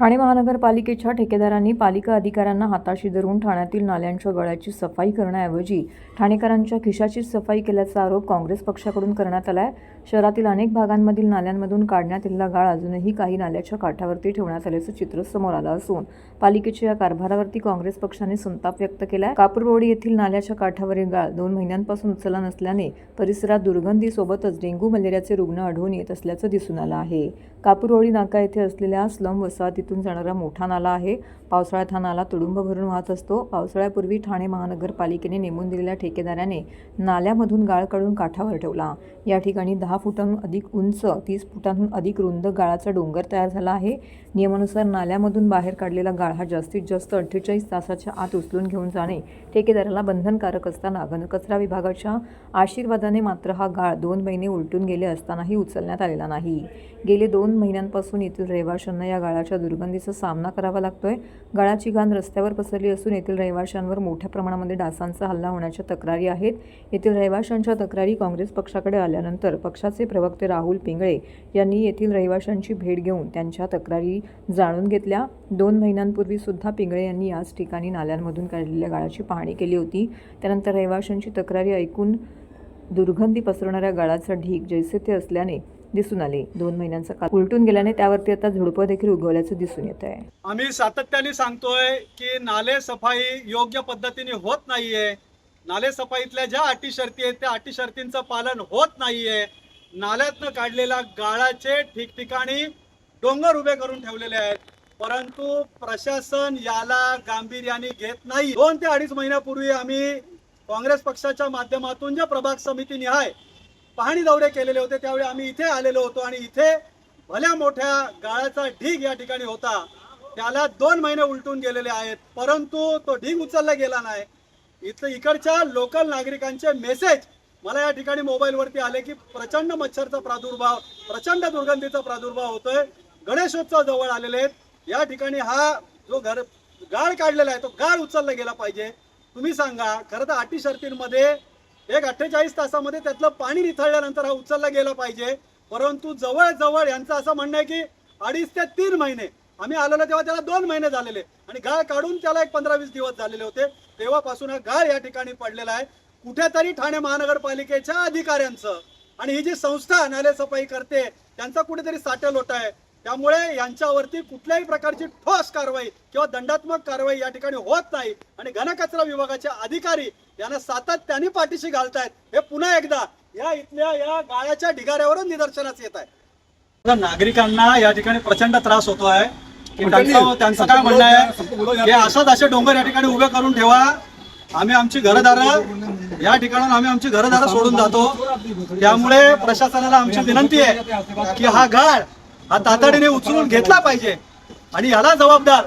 ठाणे महानगरपालिकेच्या ठेकेदारांनी पालिका अधिकाऱ्यांना हाताशी धरून ठाण्यातील नाल्यांच्या गळ्याची सफाई करण्याऐवजी ठाणेकरांच्या खिशाचीच सफाई केल्याचा आरोप काँग्रेस पक्षाकडून करण्यात आला आहे शहरातील अनेक भागांमधील नाल्यांमधून काढण्यात आलेला गाळ अजूनही काही नाल्याच्या काठावरती ठेवण्यात आल्याचं चित्र समोर आलं असून पालिकेच्या या कारभारावरती काँग्रेस पक्षाने संताप व्यक्त केला आहे कापूरबोडी येथील नाल्याच्या काठावरील गाळ दोन महिन्यांपासून उचलला नसल्याने परिसरात दुर्गंधीसोबतच डेंग्यू मलेरियाचे रुग्ण आढळून येत असल्याचं दिसून आलं आहे. कापूरवळी नाका येथे असलेल्या स्लम येथून जाणारा मोठा नाला आहे. पावसाळ्यात हा नाला तुडुंब भरून वाहत असतो. पावसाळ्यापूर्वी ठाणे महानगरपालिकेने नेमून दिलेल्या ठेकेदाराने नाल्यामधून गाळ काढून काठावर ठेवला. या ठिकाणी दहा फुटांहून अधिक उंच तीस फुटांहून अधिक रुंद गाळाचा डोंगर तयार झाला आहे. नियमानुसार नाल्यामधून बाहेर काढलेला गाळ हा जास्तीत जास्त अठ्ठेचाळीस तासाच्या आत उचलून घेऊन जाणे ठेकेदाराला बंधनकारक असताना घनकचरा विभागाच्या आशीर्वादाने मात्र हा गाळ दोन महिने उलटून गेले असतानाही उचलण्यात आलेला नाही. गेले दोन महिन्यांपासून येथील रहिवाशांना या गाळाच्या दुर्गंधीचा सामना करावा लागतोय. गाळाची घाण रस्त्यावर पसरली असून येथील रहिवाशांवर मोठ्या प्रमाणामध्ये डासांचा हल्ला होण्याच्या तक्रारी आहेत. येथील रहिवाशांच्या तक्रारी काँग्रेस पक्षाकडे आल्यानंतर पक्षाचे प्रवक्ते राहुल पिंगळे यांनी येथील रहिवाशांची भेट घेऊन त्यांच्या तक्रारी जाणून घेतल्या. दोन महिन्यांपूर्वी सुद्धा पिंगळे यांनी याच ठिकाणी नाल्यांमधून काढलेल्या गाळाची पाहणी केली होती. त्यानंतर रहिवाशांची तक्रारी ऐकून दुर्गंधी पसरणाऱ्या गाळाचा ढीक जैसे ते असल्याने दिसून आले. दोन महिन्यांचा काळ उलटून गेल्याने त्यावरती आता झुडपं देखील उगवल्याचं दिसून येत आहे. आम्ही सातत्याने सांगतोय की नाले सफाई योग्य पद्धतीने होत नाहीये. नाले सफाईतल्या ज्या अटी शर्ती आहेत त्या अटी शर्तींचं पालन होत नाहीये. नाल्यातनं काढलेल्या गाळाचे ठिकठिकाणी डोंगर उभे करून ठेवलेले आहेत. परंतु प्रशासन याला गांभीर्याने घेत नाही. दोन ते अडीच महिन्यापूर्वी आम्ही काँग्रेस पक्षाच्या माध्यमातून जे प्रभाग समिती निहाय पाहणी दौरे केलेले होते. त्यावेळी आम्ही इथे आलेलो होतो आणि इथे भल्या मोठ्या गाळाचा ढीग या ठिकाणी होता. त्याला दोन महिने उलटून गेलेले आहेत. परंतु तो ढीग उचलला गेला नाही. इथं इकडच्या लोकल नागरिकांचे मेसेज मला या ठिकाणी मोबाईलवरती आले की प्रचंड मच्छरचा प्रादुर्भाव प्रचंड दुर्गंधीचा प्रादुर्भाव होतोय. गणेशोत्सव जवळ आलेले आहेत. या ठिकाणी हा जो घर गाळ काढलेला आहे तो गाळ उचलला गेला पाहिजे. तुम्ही सांगा खरं तर अटी शर्तींमध्ये एक अठ्ठेचाळीस तासामध्ये त्यातलं पाणी निथळल्यानंतर हा उचलला गेला पाहिजे. परंतु जवळ जवळ यांचं असं म्हणणं आहे की अडीच ते तीन महिने. आम्ही आलेलो तेव्हा त्याला दोन महिने झालेले. आणि गाळ काढून त्याला एक पंधरा वीस दिवस झालेले होते. तेव्हापासून हा गाळ या ठिकाणी पडलेला आहे. कुठेतरी ठाणे महानगरपालिकेच्या अधिकाऱ्यांचं आणि ही जी संस्था नाले सफाई करते त्यांचा कुठेतरी साठा लोट आहे. त्यामुळे यांच्यावरती कुठल्याही प्रकारची ठोस कारवाई किंवा दंडात्मक कारवाई या ठिकाणी होत नाही. आणि घनकचरा विभागाचे अधिकारी यांना सातत्याने पाठीशी घालतायत. हे पुन्हा एकदा या इथल्या या गाळ्याच्या ढिगाऱ्यावरून निदर्शनास येत आहे. नागरिकांना या ठिकाणी प्रचंड त्रास होतो आहे. की त्यांचं त्यांचं काय म्हणणं आहे? की असंच असे डोंगर या ठिकाणी उभे करून ठेवा. आम्ही आमची घरदारं या ठिकाणाहून आम्ही आमची घरदारं सोडून जातो. त्यामुळे प्रशासनाला आमची विनंती आहे की हा गाळ हा तातडीने उचलून घेतला पाहिजे. आणि याला जबाबदार.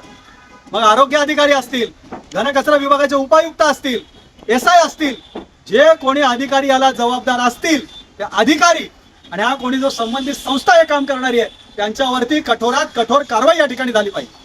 मग आरोग्य अधिकारी असतील घनकचरा विभागाचे उपायुक्त असतील एस आय असतील जे कोणी अधिकारी याला जबाबदार असतील ते अधिकारी आणि हा कोणी जो संबंधित संस्था हे काम करणारी आहे त्यांच्यावरती कठोरात कठोर कारवाई या ठिकाणी झाली पाहिजे.